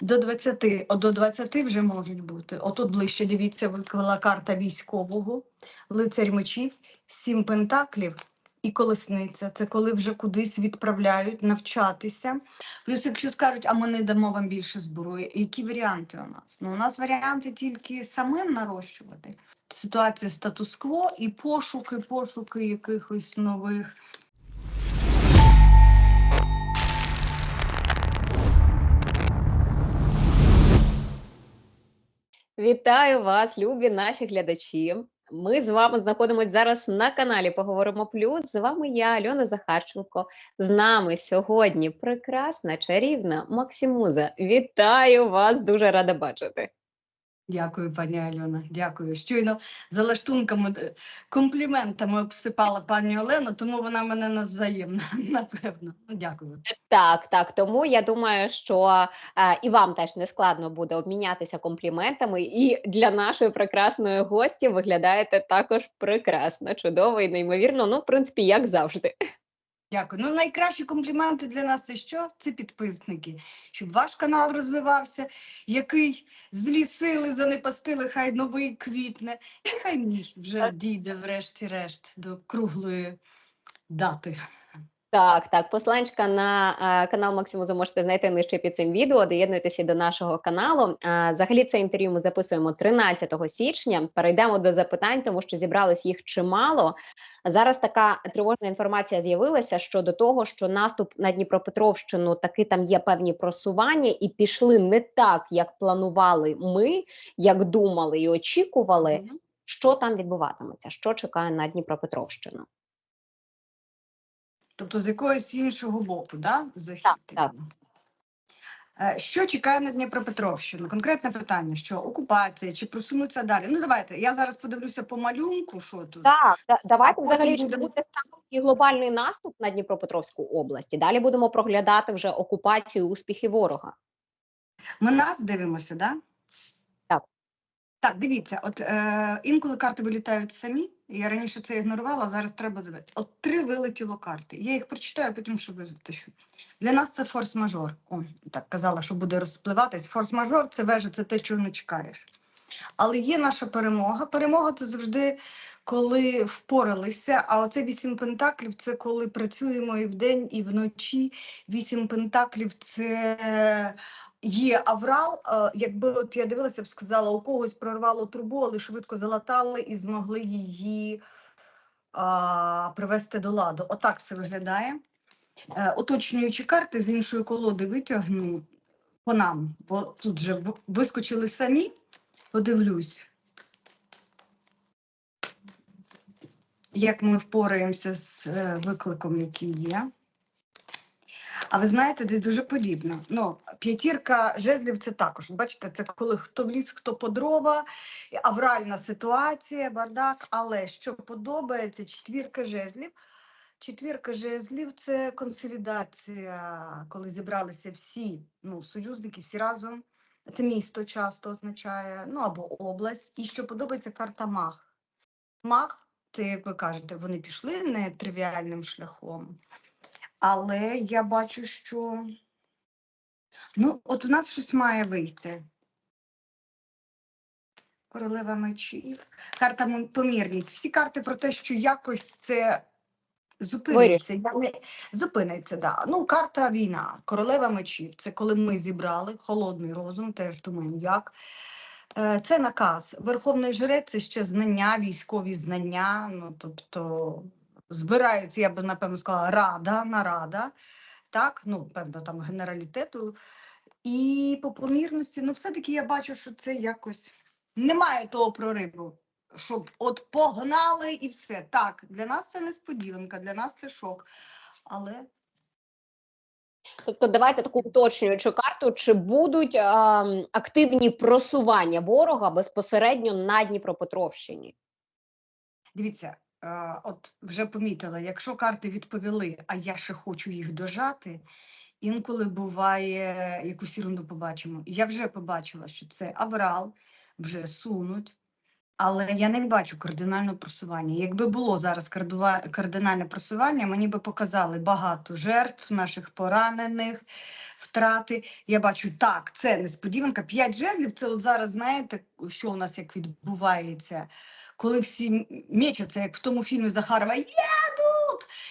До 20, о, до 20 вже можуть бути. Отут ближче, дивіться, виклала карта військового, лицарь мечів, сім пентаклів і колесниця. Це коли вже кудись відправляють навчатися. Плюс, якщо скажуть, а ми не дамо вам більше зброї, які варіанти у нас? Ну, у нас варіанти тільки самим нарощувати. Ситуація статус-кво і пошуки, пошуки якихось нових. Вітаю вас, любі наші глядачі. Ми з вами знаходимося зараз на каналі Поговоримо Плюс. З вами я, Альона Захарченко. З нами сьогодні прекрасна, чарівна Максимуза. Вітаю вас, дуже рада бачити. Дякую, пані Альона. Дякую. Щойно за лаштунками е, компліментами обсипала пані Олену, тому вона мене навзаємна, напевно. Ну, Дякую. Так, так. Тому я думаю, що е, і вам теж не складно буде обмінятися компліментами. І для нашої прекрасної гості виглядаєте також прекрасно, чудово і неймовірно. Ну, в принципі, як завжди. Дякую. Ну, найкращі компліменти для нас це що? Це підписники. Щоб ваш канал розвивався, який злі сили занепастили, хай новий квітне. І хай мій вже дійде врешті-решт до круглої дати. Так, так, посланчика на е, канал Максимуза можете знайти нижче під цим відео. Доєднуйтеся до нашого каналу. Е, взагалі, це інтерв'ю ми записуємо 13 січня. Перейдемо до запитань, тому що зібралось їх чимало. Зараз така тривожна інформація з'явилася щодо того, що наступ на Дніпропетровщину таки там є певні просування, і пішли не так, як планували ми, як думали і очікували. Що там відбуватиметься? Що чекає на Дніпропетровщину? Тобто з якогось іншого боку, да? захід. Так, так. Е, Що чекає на Дніпропетровщину? Конкретне питання: що окупація чи просунуться далі? Ну давайте. Я зараз подивлюся по малюнку, що тут. Так, да- давайте взагалі чи буде такий глобальний наступ на Дніпропетровську область. і Далі будемо проглядати вже окупацію успіхи ворога. Ми нас дивимося, да? Так. Дивіться, от е, інколи карти вилітають самі. Я раніше це ігнорувала, зараз треба дивитися. От три вилетіло карти. Я їх прочитаю, а потім ще витащу. Для нас це форс-мажор. О, так казала, що буде розпливатись. Форс-мажор це вежа, це те, чого не чекаєш. Але є наша перемога. Перемога це завжди коли впоралися. А оце вісім пентаклів це коли працюємо і вдень, і вночі. Вісім пентаклів це є аврал. Е, Якби от я дивилася, б сказала, у когось прорвало трубу, але швидко залатали і змогли її а, привести до ладу. Отак це виглядає. Е, Уточнюючи карти з іншої колоди витягну по нам, бо тут же вискочили самі. Подивлюсь, як ми впораємося з е, викликом, який є. А ви знаєте, десь дуже подібно. Ну, п'ятірка жезлів це також. Бачите, це коли хто в ліс, хто по дрова, авральна ситуація, бардак. Але що подобається, четвірка жезлів. Четвірка жезлів це консолідація, коли зібралися всі ну, союзники, всі разом. Це місто часто означає, ну або область. І що подобається карта маг. Маг, це, як ви кажете, вони пішли не тривіальним шляхом. Але я бачу, що ну, от у нас щось має вийти. Королева мечів, карта помірність. Всі карти про те, що якось це зупиниться. Я не... Зупиниться, да. Ну, карта війна, королева мечів. Це коли ми зібрали холодний розум, теж думаємо, як. Е, Це наказ. Верховний жрець це ще знання, військові знання. Ну, тобто збираються, я би напевно сказала, рада, нарада, так, ну, певно, там генералітету. І по помірності, ну, все-таки я бачу, що це якось немає того прориву, щоб от погнали і все. Так, для нас це несподіванка, для нас це шок. Але Тобто, давайте таку уточнюючу карту: чи будуть ем, активні просування ворога безпосередньо на Дніпропетровщині? Дивіться, е, от вже помітила, якщо карти відповіли, а я ще хочу їх дожати, інколи буває якусь ерунду побачимо. Я вже побачила, що це аврал, вже сунуть. Але я не бачу кардинального просування. Якби було зараз кардинальне просування, мені би показали багато жертв, наших поранених, втрати. Я бачу, так, це несподіванка. П'ять жезлів це от зараз, знаєте, що у нас як відбувається, коли всі мечаться, як в тому фільмі Захарова «Їдуть!»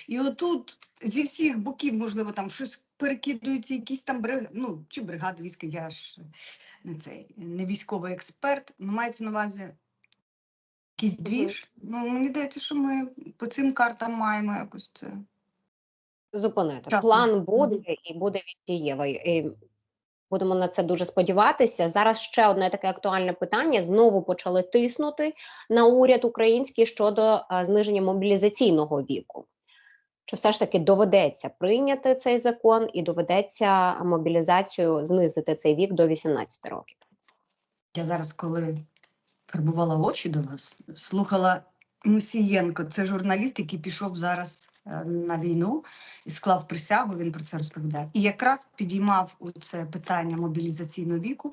І отут зі всіх боків, можливо, там щось перекидуються, якісь там бригади, ну, чи бригади війська, я ж не цей не військовий експерт, ну мається на увазі якийсь двіж. Ну, мені здається, що ми по цим картам маємо якось це. Зупинити. Часом. План буде і буде він дієвий. Будемо на це дуже сподіватися. Зараз ще одне таке актуальне питання. Знову почали тиснути на уряд український щодо е, зниження мобілізаційного віку. Чи все ж таки доведеться прийняти цей закон і доведеться мобілізацію знизити цей вік до 18 років? Я зараз, коли фарбувала очі до вас, слухала Мусієнко. Це журналіст, який пішов зараз на війну і склав присягу. Він про це розповідає. І якраз підіймав це питання мобілізаційного віку.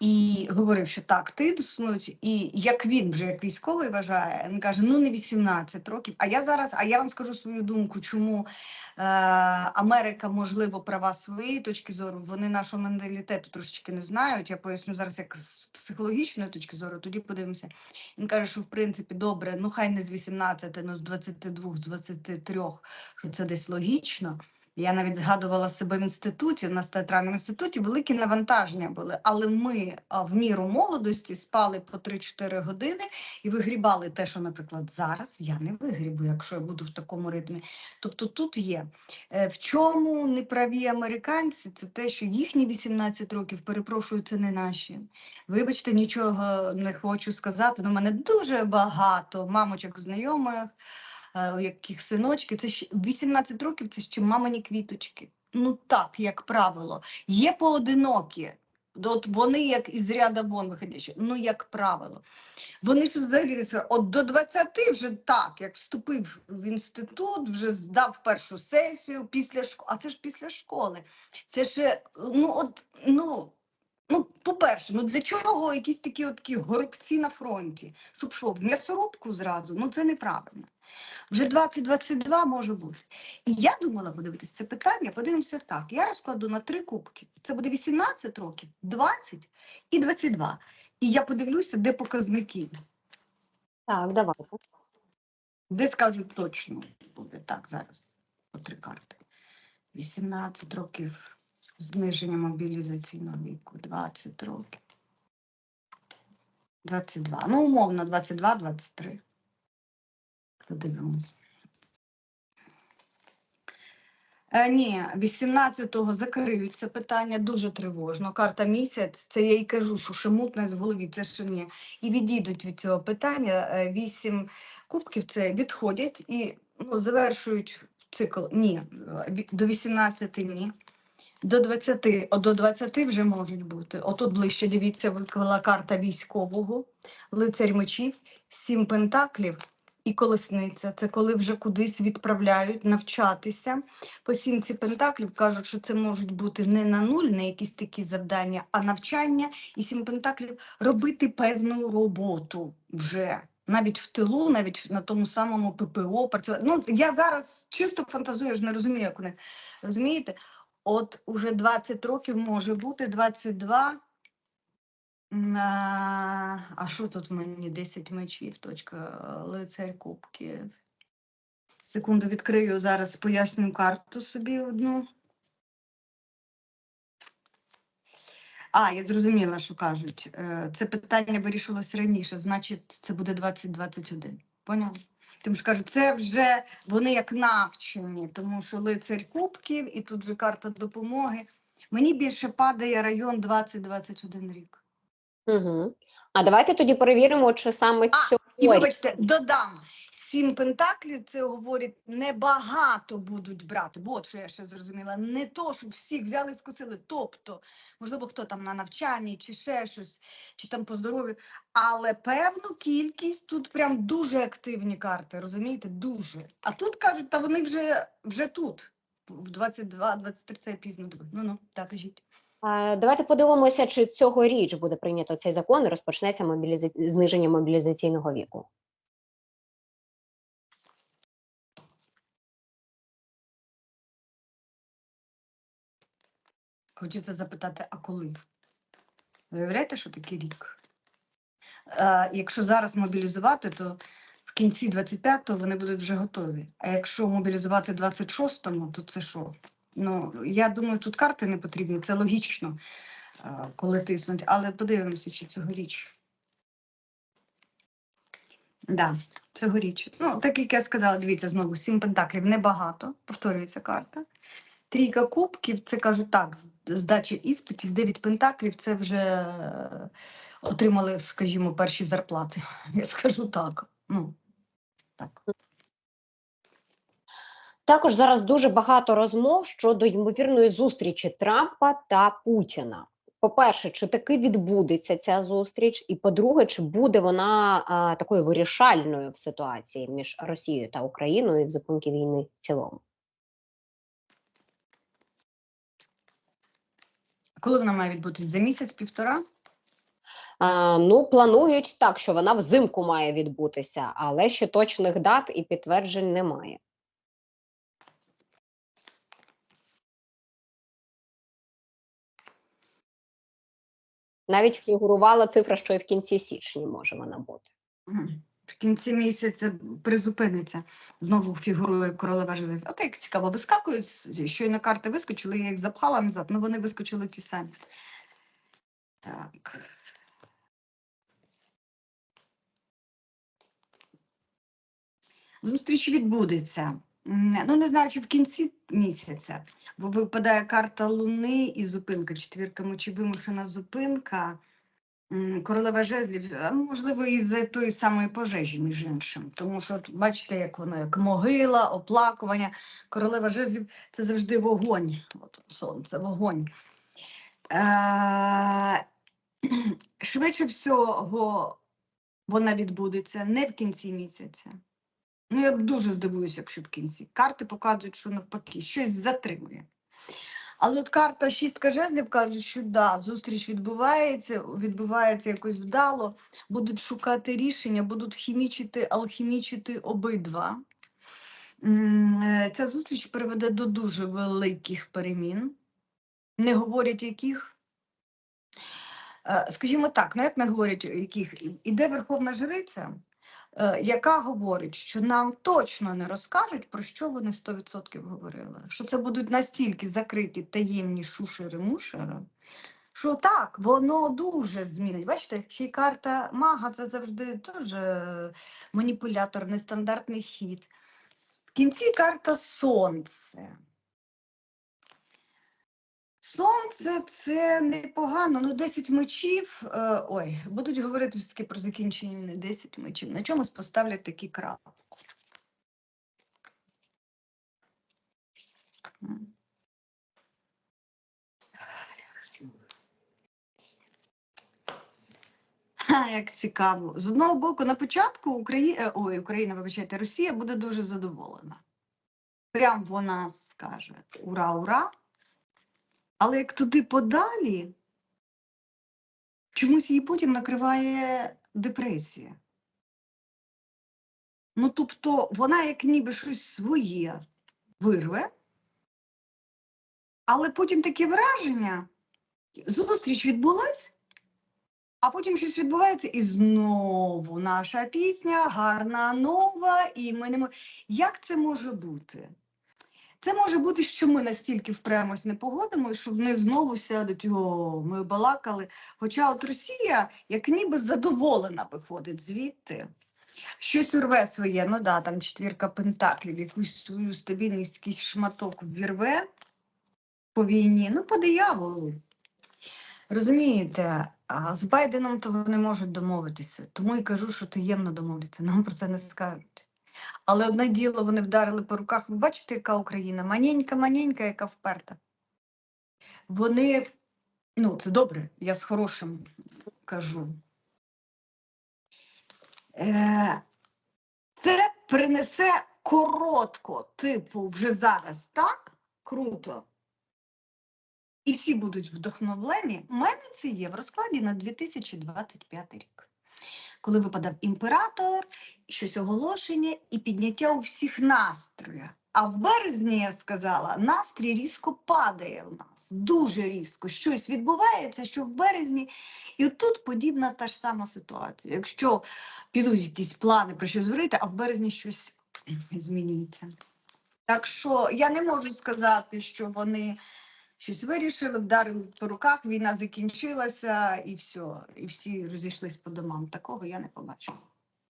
І говорив, що так, тиснуть, і як він вже як військовий вважає, він каже: ну не 18 років. А я зараз, а я вам скажу свою думку, чому е, Америка, можливо, права своєї точки зору, вони нашого менталітету трошечки не знають. Я поясню зараз, як з психологічної точки зору, тоді подивимося. Він каже, що в принципі добре, ну хай не з 18, ну з 22, з 23, що це десь логічно. Я навіть згадувала себе в інституті, у нас в театральному інституті великі навантаження були, але ми в міру молодості спали по 3-4 години і вигрібали те, що, наприклад, зараз я не вигрібу, якщо я буду в такому ритмі. Тобто тут є. Е, В чому неправі американці, це те, що їхні 18 років, перепрошую, це не наші. Вибачте, нічого не хочу сказати. але У мене дуже багато мамочок знайомих, е, у яких синочки, це ще 18 років, це ще мамині квіточки. Ну так, як правило. Є поодинокі. От вони як із ряда вон виходячі, ну як правило. Вони ж взагалі от до 20 вже так, як вступив в інститут, вже здав першу сесію після школи. А це ж після школи. Це ще, ну от, ну. Ну, по-перше, ну для чого якісь такі от такі горобці на фронті? Щоб що, в м'ясорубку зразу? Ну це неправильно. Вже 20-22 може бути. І я думала подивитися це питання, подивимося так. Я розкладу на три кубки. Це буде 18 років, 20 і 22. І я подивлюся, де показники. Так, давайте. Де скажуть точно буде так зараз. По три карти. 18 років зниження мобілізаційного віку, 20 років. 22. Ну, умовно, 22-23. Подивимось. Е, ні, 18-го закриють це питання дуже тривожно. Карта місяць, це я і кажу, що мутність в голові, це ще ні. І відійдуть від цього питання. Е, Вісім кубків це відходять і ну, завершують цикл. Ні, е, до 18 ні. До 20, о, до 20 вже можуть бути. Отут ближче, дивіться, виклала карта військового, лицарь мечів, сім пентаклів і колесниця. Це коли вже кудись відправляють навчатися. По сімці пентаклів кажуть, що це можуть бути не на нуль, не якісь такі завдання, а навчання. І сім пентаклів робити певну роботу вже. Навіть в тилу, навіть на тому самому ППО працювати. Ну, я зараз чисто фантазую, я ж не розумію, як вони. Розумієте? От уже 20 років може бути, 22. А що тут в мені 10 мечів, точка, лицарь кубків. Секунду відкрию зараз поясню карту собі одну. А, я зрозуміла, що кажуть. Е, Це питання вирішилось раніше, значить, це буде 2021. Поняла? Тому що кажуть, це вже вони як навчені, тому що лицарь кубків і тут же карта допомоги. Мені більше падає район 20-21 рік. Угу. А давайте тоді перевіримо, чи саме А, цього І вибачте, додам. Сім пентаклів це говорить, небагато будуть брати. От що я ще зрозуміла. Не то, що всіх взяли і скусили. Тобто, можливо, хто там на навчанні, чи ще щось, чи там по здоров'ю. Але певну кількість тут прям дуже активні карти, розумієте? Дуже. А тут кажуть, та вони вже, вже тут. В 22-23 це я пізно. Ну ну, так кажіть. А, Давайте подивимося, чи цьогоріч буде прийнято цей закон і розпочнеться мобіліза... зниження мобілізаційного віку. Хочеться запитати, а коли? Виявляєте, що таке рік? Е, якщо зараз мобілізувати, то в кінці 25-го вони будуть вже готові. А якщо мобілізувати 26-му, то це що? Ну, я думаю, тут карти не потрібні, це логічно, е, коли тиснуть. Але подивимося, чи цьогоріч. Да, цьогоріч. Ну, так як я сказала, дивіться, знову сім пентаклів небагато, повторюється карта. Трійка кубків, це кажуть так, здача іспитів, дев'ять пентаклів це вже е, отримали, скажімо, перші зарплати. Я скажу так. Ну, так. Також зараз дуже багато розмов щодо ймовірної зустрічі Трампа та Путіна. По-перше, чи таки відбудеться ця зустріч? І по-друге, чи буде вона а, такою вирішальною в ситуації між Росією та Україною і в зупинки війни в цілому? Коли вона має відбутись? За місяць-півтора? А, ну, планують так, що вона взимку має відбутися, але ще точних дат і підтверджень немає. Навіть фігурувала цифра, що і в кінці січня може вона бути. В кінці місяця призупиниться. Знову фігурує королева жезлів. От як цікаво, вискакують, щойно карти вискочили, я їх запхала назад, ну вони вискочили ті самі. Так. Зустріч відбудеться. Ну, не знаю, чи в кінці місяця, бо випадає карта Луни і зупинка, четвірка мочі вимушена зупинка. Королева жезлів, можливо, із-за тої самої пожежі, між іншим. Тому що, бачите, як воно, як могила, оплакування. Королева жезлів це завжди вогонь. От сонце, вогонь. Е, швидше всього, вона відбудеться не в кінці місяця. Ну, я дуже здивуюся, якщо в кінці. Карти показують, що навпаки, щось затримує. Але от карта шістка жезлів каже, що да, зустріч відбувається, відбувається якось вдало, будуть шукати рішення, будуть хімічити, алхімічити обидва. Е, Ця зустріч приведе до дуже великих перемін, не говорять яких. Е, Скажімо так, ну як не говорять яких, іде Верховна Жриця, яка говорить, що нам точно не розкажуть, про що вони 100% говорили. Що це будуть настільки закриті таємні шушери-мушери, що так, воно дуже змінить. Бачите, ще й карта мага це завжди теж е, маніпулятор, нестандартний хід. В кінці карта сонце. Сонце це непогано. Ну, 10 мечів. Е, ой, будуть говорити все-таки про закінчення не 10 мечів. На чомусь поставлять такі крапки. Як цікаво. З одного боку, на початку Украї... Ой, Україна, вибачайте, Росія буде дуже задоволена. Прям вона скаже ура, ура. Але як туди подалі, чомусь її потім накриває депресія. Ну, тобто, вона як ніби щось своє вирве, але потім таке враження, зустріч відбулась, а потім щось відбувається, і знову наша пісня гарна, нова, і ми не мо- Як це може бути? Це може бути, що ми настільки впремось не погодимо, що вони знову сядуть, о, ми балакали. Хоча от Росія як ніби задоволена виходить звідти. Щось урве своє, ну да, там четвірка пентаклів, якусь свою стабільність, якийсь шматок ввірве по війні, ну по дияволу. Розумієте, а з Байденом то вони можуть домовитися, тому і кажу, що таємно домовляться, нам про це не скажуть. Але одне діло вони вдарили по руках. Ви бачите, яка Україна? Маненька, маненька, яка вперта. Вони, ну, це добре, я з хорошим кажу. Е, це принесе коротко, типу, вже зараз, так? Круто. і всі будуть вдохновлені. У мене це є в розкладі на 2025 рік. Коли випадав імператор, щось оголошення і підняття у всіх настрою. А в березні я сказала, настрій різко падає у нас, дуже різко. Щось відбувається, що в березні. І тут подібна та ж сама ситуація. Якщо підуть якісь плани про щось говорити, а в березні щось змінюється. Так що я не можу сказати, що вони щось вирішили, вдарили по руках, війна закінчилася і все, і всі розійшлись по домам. Такого я не побачила.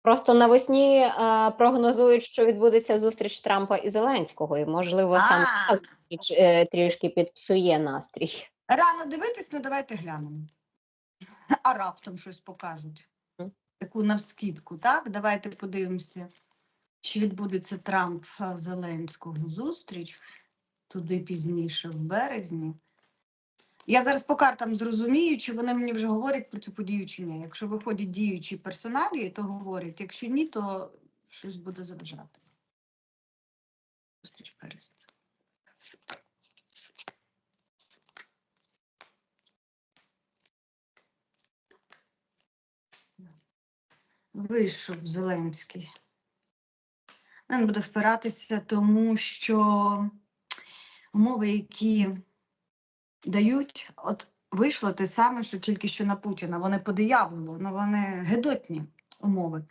Просто навесні е, прогнозують, що відбудеться зустріч Трампа і Зеленського, і можливо саме ця зустріч е, трішки підпсує настрій. Рано дивитись, ну давайте глянемо. А раптом щось покажуть. Таку навскідку, так? Давайте подивимося, чи відбудеться Трамп е, Зеленського зустріч туди пізніше, в березні. Я зараз по картам зрозумію, чи вони мені вже говорять про цю подію чи ні. Якщо виходять діючі персоналі, то говорять. Якщо ні, то щось буде заважати. Зустріч в березні. Вийшов Зеленський. Він буде впиратися, тому що умови, які дають, от вийшло те саме, що тільки що на Путіна. Вони по дияволу, ну вони гедотні умови.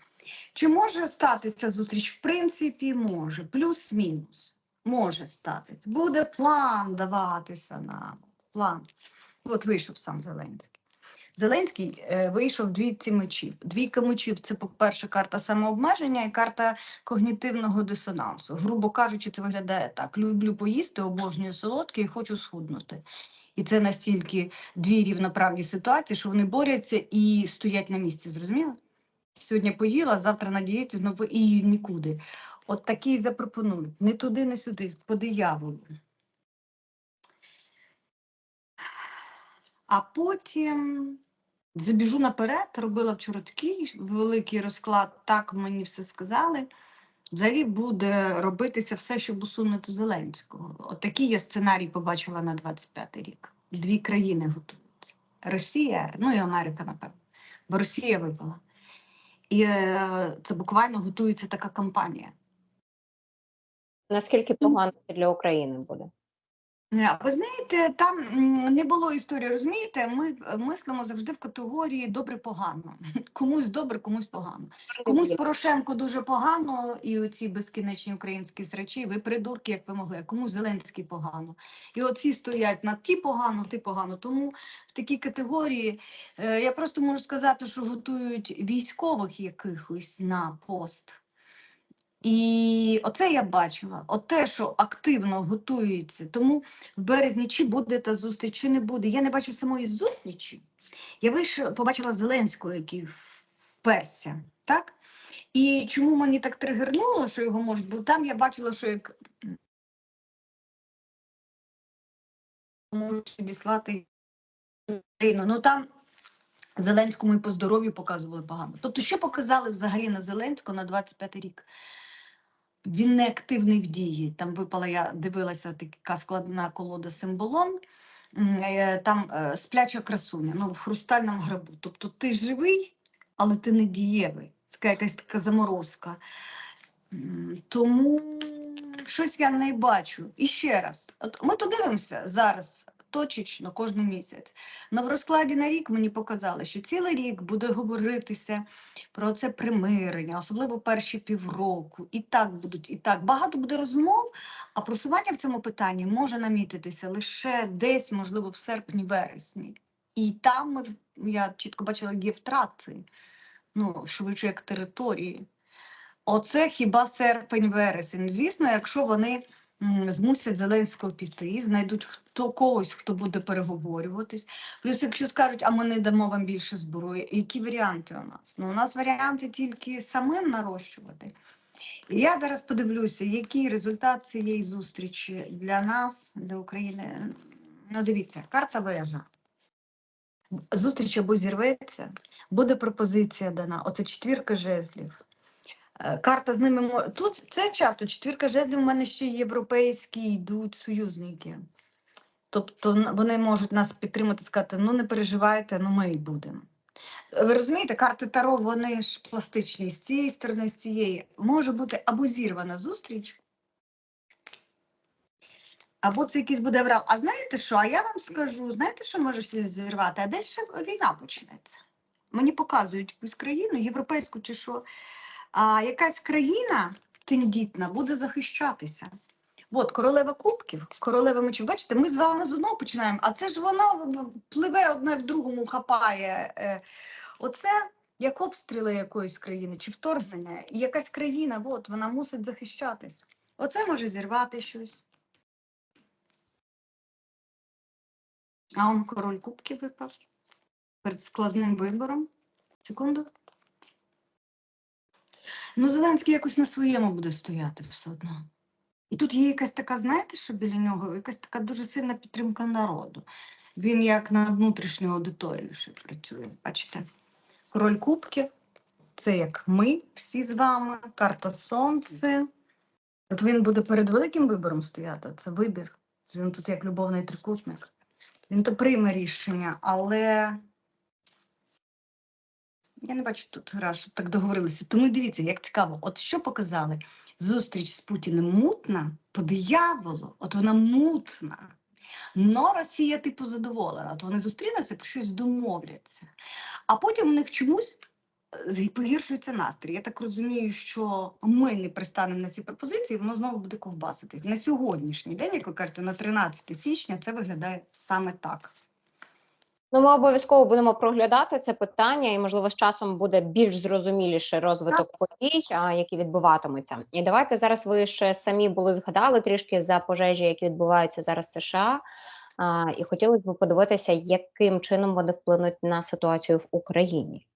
Чи може статися зустріч? В принципі, може. Плюс-мінус. Може статись. Буде план даватися нам. План. От вийшов сам Зеленський. Зеленський е, вийшов двійці мечів. Двійка мечів це, по-перше, карта самообмеження і карта когнітивного дисонансу. Грубо кажучи, це виглядає так: люблю поїсти, обожнюю солодке і хочу схуднути. І це настільки дві рівноправні ситуації, що вони борються і стоять на місці. Зрозуміло? Сьогодні поїла, завтра на дієті знову і нікуди. От такі і запропонують. Не туди, не сюди, по дияволу. А потім забіжу наперед, робила вчора такий великий розклад, так мені все сказали. Взагалі буде робитися все, щоб усунути Зеленського. От я сценарій побачила на 25-й рік. Дві країни готуються: Росія, ну і Америка, напевно. Бо Росія випала. І е, це буквально готується така кампанія. Наскільки погано це для України буде? Ви знаєте, там не було історії, розумієте? Ми е, мислимо завжди в категорії добре-погано. Комусь добре, комусь погано. Комусь Порошенко дуже погано, і оці безкінечні українські срачі, ви придурки, як ви могли, а комусь Зеленський погано. І оці стоять на ті погано, ти погано. Тому в такій категорії е, я просто можу сказати, що готують військових якихось на пост. І оце я бачила, от те, що активно готується. Тому в березні чи буде та зустріч, чи не буде. Я не бачу самої зустрічі. Я вийшла, побачила Зеленського, який вперся. Так? І чому мені так тригернуло, що його можуть, бо там я бачила, що як можуть відіслати Україну. Ну там Зеленському і по здоров'ю показували погано. Тобто, що показали взагалі на Зеленського на 25 рік? Він не активний в дії. Там випала, я дивилася така складна колода символон. Е, Там е, спляча красуня, ну, в хрустальному гробу. Тобто ти живий, але ти не дієвий. Така якась така заморозка. Тому щось я не бачу. І ще раз, от ми то дивимося зараз точечно кожен місяць. В розкладі на рік мені показали, що цілий рік буде говоритися про це примирення, особливо перші півроку. І так будуть, і так. Багато буде розмов, а просування в цьому питанні може намітитися лише десь, можливо, в серпні-вересні. І там я чітко бачила, є втрати, ну, швидше як території. Оце хіба серпень-вересень. Звісно, якщо вони змусять Зеленського піти, знайдуть хто когось, хто буде переговорюватись. Плюс, якщо скажуть, а ми не дамо вам більше зброї, які варіанти у нас? Ну, у нас варіанти тільки самим нарощувати. І я зараз подивлюся, який результат цієї зустрічі для нас, для України. Ну, дивіться, карта вежа. Зустріч або зірветься, буде пропозиція дана. Оце четвірка жезлів. Е, Карта з ними мо- тут це часто четвірка жезлів. У мене ще європейські йдуть союзники. Тобто вони можуть нас підтримати, сказати, ну не переживайте, ну ми і будемо. Ви розумієте, карти Таро, вони ж пластичні з цієї сторони, з цієї. Може бути або зірвана зустріч, або це якийсь буде врал. А знаєте що? А я вам скажу, знаєте, що може зірвати? А десь ще війна почнеться. Мені показують якусь країну, європейську чи що. А якась країна тендітна буде захищатися. От королева кубків, королева мечів. Бачите, ми з вами з одного починаємо, а це ж воно пливе одне в другому, хапає. Е, Оце як обстріли якоїсь країни чи вторгнення, і якась країна, от, вона мусить захищатись. Оце може зірвати щось. А он король кубків випав перед складним вибором. Секунду. Ну, Зеленський якось на своєму буде стояти все одно. І тут є якась така, знаєте, що біля нього, якась така дуже сильна підтримка народу. Він як на внутрішню аудиторію ще працює. Бачите? Король кубків, це як ми всі з вами, карта сонце. От він буде перед великим вибором стояти, це вибір. Він тут як любовний трикутник. Він то прийме рішення, але я не бачу тут гра, щоб так договорилися. Тому дивіться, як цікаво, от що показали? Зустріч з Путіним мутна по дияволу, от вона мутна. Но Росія типу задоволена, от вони зустрінуться, про щось домовляться. А потім у них чомусь е, погіршується настрій. Я так розумію, що ми не пристанемо на ці пропозиції, воно знову буде ковбаситись. На сьогоднішній день, як ви кажете, на 13 січня це виглядає саме так. Ну, ми обов'язково будемо проглядати це питання, і можливо з часом буде більш зрозуміліше розвиток подій, які відбуватимуться. І давайте зараз ви ще самі були згадали трішки за пожежі, які відбуваються зараз в США. А, і хотілося б подивитися, яким чином вони вплинуть на ситуацію в Україні.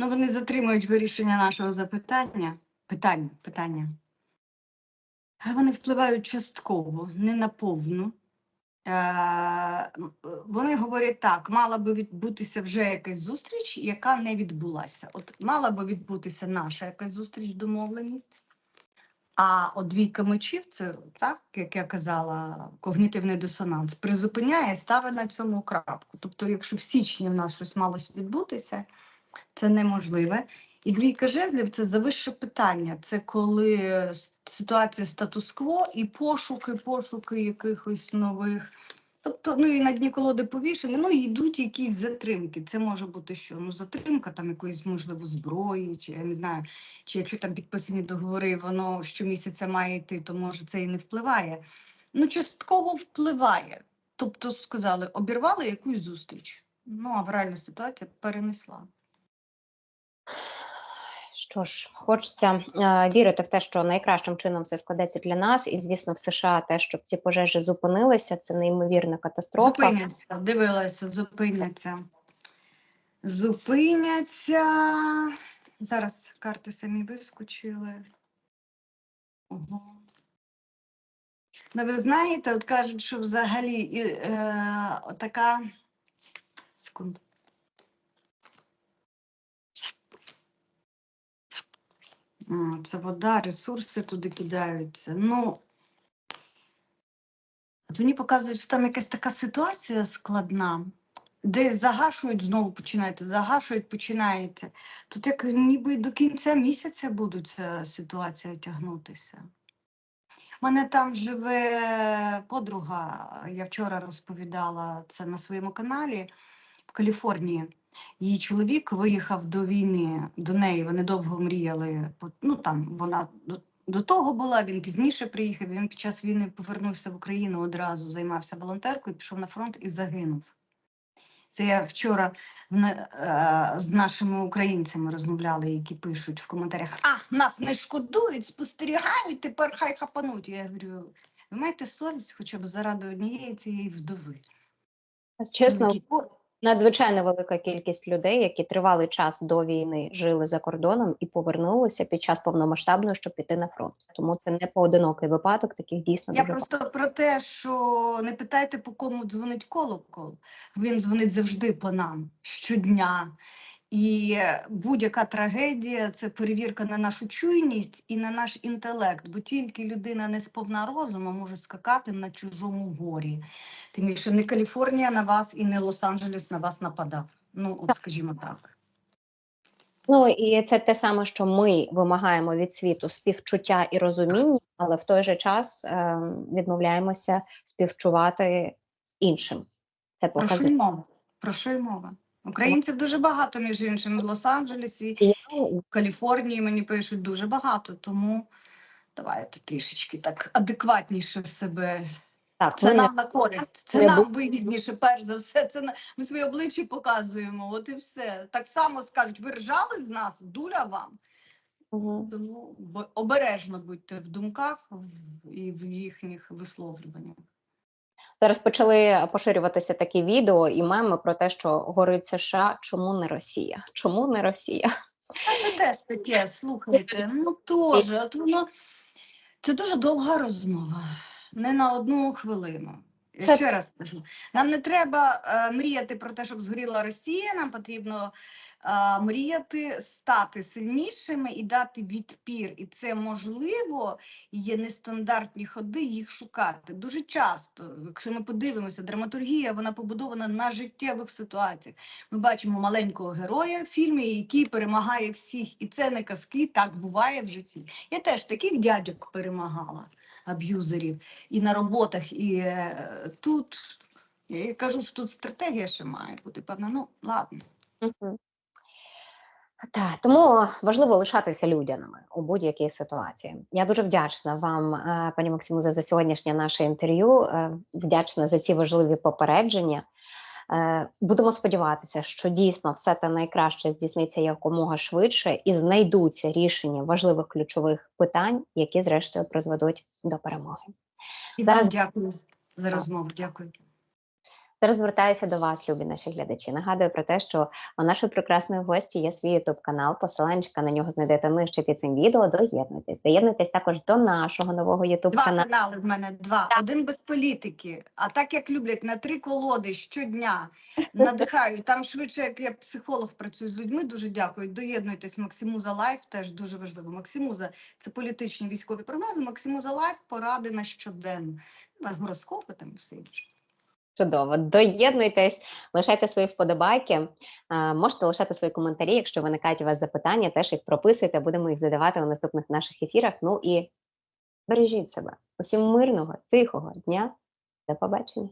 Ну, вони затримують вирішення нашого запитання. Питання, питання. Вони впливають частково, не на повну. Е, вони говорять так: мала би відбутися вже якась зустріч, яка не відбулася. От мала би відбутися наша якась зустріч, домовленість. А от мечів, це так, як я казала, когнітивний дисонанс, призупиняє, ставить на цьому крапку. Тобто, якщо в січні в нас щось мало відбутися, це неможливе. І двійка жезлів це завище питання. Це коли ситуація статус-кво і пошуки, пошуки якихось нових. Тобто, ну і на дні колоди повішені, ну і йдуть якісь затримки. Це може бути що? Ну, затримка там якоїсь, можливо, зброї, чи я не знаю, чи якщо там підписані договори, воно щомісяця має йти, то може це і не впливає. Ну, частково впливає. Тобто сказали, обірвали якусь зустріч. Ну, а в реальна ситуація перенесла. Що ж, хочеться е, вірити в те, що найкращим чином все складеться для нас, і звісно, в США те, щоб ці пожежі зупинилися, це неймовірна катастрофа. Зупиняться, дивилася, зупиняться. Зупиняться. Зараз карти самі вискочили. Ого. Ну, ви знаєте, от кажуть, що взагалі і, е, така. Секунду. Це вода, ресурси туди кидаються. Ну, мені показують, що там якась така ситуація складна. Десь загашують, знову починаєте, загашують, починаєте. Тут як ніби до кінця місяця буде ця ситуація тягнутися. У мене там живе подруга, я вчора розповідала це на своєму каналі в Каліфорнії. Її чоловік виїхав до війни, до неї вони довго мріяли. Ну там вона до, до того була, він пізніше приїхав. Він під час війни повернувся в Україну одразу, займався волонтеркою, пішов на фронт і загинув. Це я вчора е, з нашими українцями розмовляли, які пишуть в коментарях: А, нас не шкодують, спостерігають, тепер хай хапануть. Я говорю, ви маєте совість хоча б заради однієї цієї вдови. Чесно, Чоловіки, «О, надзвичайно велика кількість людей, які тривалий час до війни жили за кордоном і повернулися під час повномасштабної, щоб піти на фронт. Тому це не поодинокий випадок, таких дійсно Я дуже просто про те, що не питайте, по кому дзвонить колокол. Він дзвонить завжди по нам щодня. І будь-яка трагедія це перевірка на нашу чуйність і на наш інтелект, бо тільки людина не сповна розуму може скакати на чужому горі. Тим більше не Каліфорнія на вас і не Лос-Анджелес на вас нападав. Ну, от скажімо так. Ну і це те саме, що ми вимагаємо від світу співчуття і розуміння, але в той же час е, відмовляємося співчувати іншим. Це Про що й показує. мова? Про що й мова? Українців дуже багато, між іншим, в Лос-Анджелесі, в Каліфорнії мені пишуть дуже багато, тому давайте трішечки так адекватніше себе. Так, Це не нам на користь, це не нам вигідніше, перш за все. Це на ми своє обличчя показуємо. От і все. Так само скажуть, ви ржали з нас, дуля вам. Мгм. Тому обережно будьте в думках і в їхніх висловлюваннях. Зараз почали поширюватися такі відео і меми про те, що горить США. Чому не Росія? Чому не Росія? А це теж таке, слухайте, ну теж, от воно це дуже довга розмова, не на одну хвилину. Я Це- ще раз кажу, нам не треба е, мріяти про те, щоб згоріла Росія. Нам потрібно мріяти стати сильнішими і дати відпір. І це можливо, є нестандартні ходи їх шукати. Дуже часто, якщо ми подивимося, драматургія вона побудована на життєвих ситуаціях. Ми бачимо маленького героя в фільмі, який перемагає всіх, і це не казки, так буває в житті. Я теж таких дядьок перемагала, аб'юзерів, і на роботах, і е, тут. Я кажу, що тут стратегія ще має бути певна. Ну, ладно. Мгм. Так, тому важливо лишатися людяними у будь-якій ситуації. Я дуже вдячна вам, е, пані Максимузе, за сьогоднішнє наше інтерв'ю. е, Вдячна за ці важливі попередження. Е, Будемо сподіватися, що дійсно все те найкраще здійсниться якомога швидше і знайдуться рішення важливих ключових питань, які зрештою призведуть до перемоги. І Зараз- вам дякую за розмову. Дякую. Зараз звертаюся до вас, любі наші глядачі. Нагадую про те, що у нашої прекрасної гості є свій ютуб канал. Посиланчика на нього знайдете нижче під цим відео. Доєднуйтесь. Доєднуйтесь також до нашого нового ютуб Два канали в мене два. Один без політики. А так як люблять на три колоди щодня надихаю. Там швидше, як я психолог працюю з людьми. Дуже дякую. Доєднуйтесь. Максимуза Лайф теж дуже важливо. Максимуза це політичні військові прогнози. Максимуза Лайф поради на щоденно. На гороскопи там і все інше. Чудово, доєднуйтесь, лишайте свої вподобайки. Можете лишати свої коментарі, якщо виникають у вас запитання, теж їх прописуйте. Будемо їх задавати у наступних наших ефірах. Ну і бережіть себе. Усім мирного, тихого дня. До побачення.